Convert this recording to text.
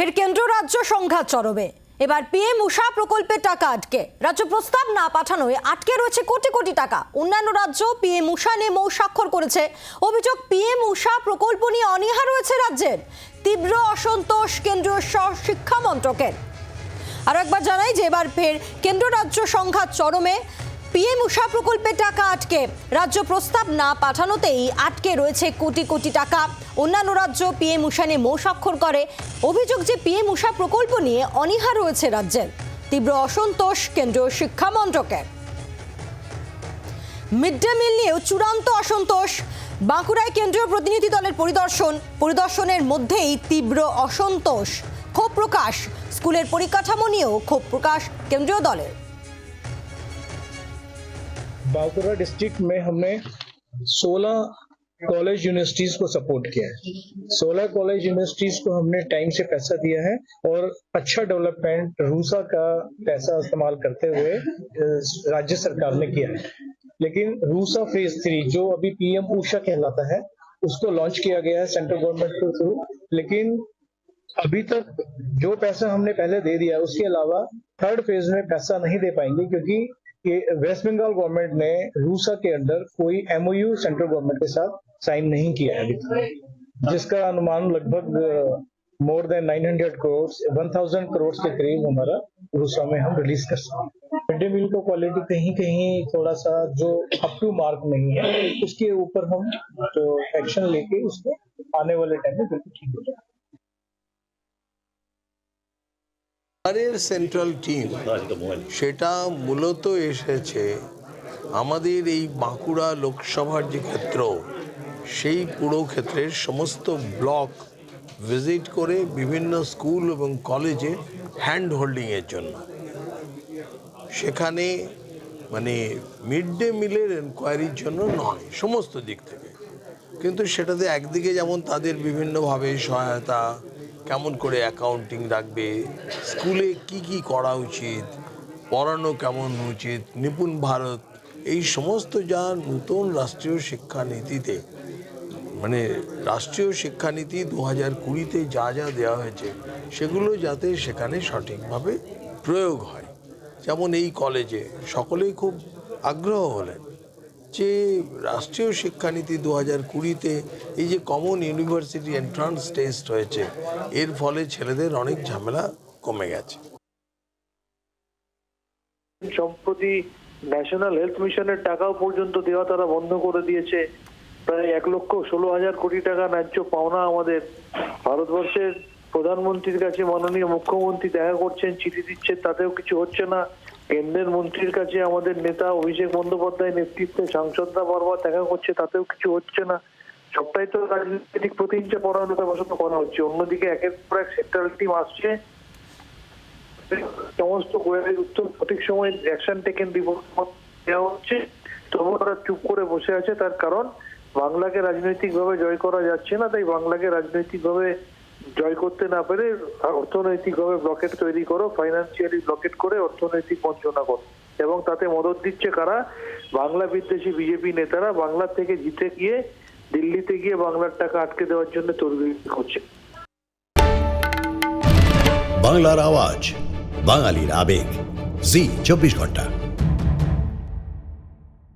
ফের কেন্দ্র রাজ্য সংঘাত চরমে। এবার পিএম উষা প্রকল্পের টাকা আটকে। রাজ্য প্রস্তাব না পাঠানোয় আটকে রয়েছে কোটি কোটি টাকা। অন্যান্য রাজ্য পিএম উষা নিয়ে মৌ স্বাক্ষর করেছে। অভিযোগ, পিএম উষা প্রকল্প নিয়ে অনীহা রয়েছে রাজ্যের। তীব্র অসন্তোষ কেন্দ্রীয় শিক্ষা মন্ত্রকের। আরও একবার জানাই যে এবার ফের কেন্দ্র রাজ্য সংঘাত চরমে। পিএম উষা প্রকল্পের টাকা আটকে। রাজ্য প্রস্তাব না পাঠানোতেই আটকে রয়েছে কোটি কোটি টাকা। অন্যান্য রাজ্য পিএম উষা নিয়ে মৌ স্বাক্ষর করে। অভিযোগ যে পিএম উষা প্রকল্প নিয়ে অনীহা রয়েছে রাজ্যের। তীব্র অসন্তোষ কেন্দ্রীয় শিক্ষা মন্ত্রকের। মিড ডে মিল নিয়েও চূড়ান্ত অসন্তোষ। বাঁকুড়ায় কেন্দ্রীয় প্রতিনিধি দলের পরিদর্শন। পরিদর্শনের মধ্যেই তীব্র অসন্তোষ। ক্ষোভ প্রকাশ। স্কুলের পরিকাঠামো নিয়েও ক্ষোভ প্রকাশ কেন্দ্রীয় দলের। बांकुरा डिस्ट्रिक्ट में हमने 16 कॉलेज यूनिवर्सिटीज को सपोर्ट किया है। 16 कॉलेज यूनिवर्सिटीज को हमने टाइम से पैसा दिया है और अच्छा डेवलपमेंट रूसा का पैसा इस्तेमाल करते हुए राज्य सरकार ने किया है। लेकिन रूसा फ़ेज़ थ्री जो अभी पीएम ऊषा कहलाता है, उसको लॉन्च किया गया है सेंट्रल गवर्नमेंट के थ्रू लेकिन अभी तक जो पैसा हमने पहले दे दिया उसके अलावा थर्ड फ़ेज़ में पैसा नहीं दे पाएँगे क्योंकि ये वेस्ट बंगाल गवर्नमेंट ने रूसा के अंडर कोई एमओयू सेंट्रल गवर्नमेंट के साथ साइन नहीं किया है अभी जिसका अनुमान लगभग मोर देन 900 करोड़ 1000 करोड़ के करीब हमारा रूसा में हम रिलीज़ कर सकते हैं। मिड डे मील का क्वालिटी कहीं कहीं थोड़ा सा जो अप टू मार्क नहीं है, उसके ऊपर हम तो एक्शन लेके उसको आने वाले टाइम में बिल्कुल ठीक हो এবারের সেন্ট্রাল টিম সেটা মূলত এসেছে আমাদের এই বাঁকুড়া লোকসভার যে ক্ষেত্র, সেই পুরো ক্ষেত্রের সমস্ত ব্লক ভিজিট করে বিভিন্ন স্কুল এবং কলেজে হ্যান্ড হোল্ডিংয়ের জন্য। সেখানে মানে মিড ডে মিলের এনকোয়ারির জন্য নয়, সমস্ত দিক থেকে। কিন্তু সেটাতে একদিকে যেমন তাদের বিভিন্নভাবে সহায়তা কেমন করে অ্যাকাউন্টিং রাখবে? স্কুলে কি কি করা উচিত? পড়ানো কেমন উচিত? নিপুণ ভারত, এই সমস্ত যা নতুন রাষ্ট্রীয় শিক্ষানীতিতে মানে রাষ্ট্রীয় শিক্ষানীতি দু হাজার কুড়িতে যা যা দেওয়া হয়েছে, সেগুলো যাতে সেখানে সঠিকভাবে প্রয়োগ হয়। যেমন এই কলেজে সকলেই খুব আগ্রহ হলেন। যে রাষ্ট্রীয় শিক্ষানীতি দু হাজার কুড়িতে এই যে কমন ইউনিভার্সিটি এন্ট্রান্স টেস্ট হয়েছে, এর ফলে ছেলেদের অনেক ঝামেলা কমে গেছে। সম্প্রতি ন্যাশনাল হেলথ মিশনের টাকাও পর্যন্ত দেওয়া তারা বন্ধ করে দিয়েছে। প্রায় এক লক্ষ ষোলো হাজার কোটি টাকা ন্যায্য পাওনা আমাদের ভারতবর্ষের প্রধানমন্ত্রীর কাছে মাননীয় মুখ্যমন্ত্রী দেখা করছেন, চিঠি দিচ্ছেন, তাতেও কিছু হচ্ছে না। কেন্দ্রের মন্ত্রীর কাছে আমাদের নেতা অভিষেক বন্দ্যোপাধ্যায় নেতৃত্বে সাংসদরা বারবার দেখা করছে, তাতেও কিছু হচ্ছে না। সবটাই তো রাজনৈতিক প্রতিহিংসা পরায়ণতা বশত করা হচ্ছে। অন্যদিকে একের পর এক সেন্ট্রাল টিম আসছে। সমস্ত কোয়ারির উত্তর সঠিক সময় অ্যাকশন টেকেন দেওয়া হচ্ছে। তবুও তারা চুপ করে বসে আছে, তার কারণ বাংলাকে রাজনৈতিকভাবে জয় করা যাচ্ছে না, তাই বাংলাকে রাজনৈতিকভাবে জয় করতে না পেরে অর্থনৈতিকভাবে ব্লকেট তৈরি করো ফাইন্যান্সিয়ালি ব্লকেট করে অর্থনৈতিক বঞ্চনা করো। এবং তাতে মদত দিচ্ছে কারা? বাংলা বিদ্বেষী বিজেপি নেতারা বাংলার থেকে জিতে গিয়ে, দিল্লিতে গিয়ে বাংলার টাকা আটকে দেওয়ার জন্য তরবির করছে। বাংলার আওয়াজ, বাঙালির আবেগ। জি, চব্বিশ ঘণ্টা।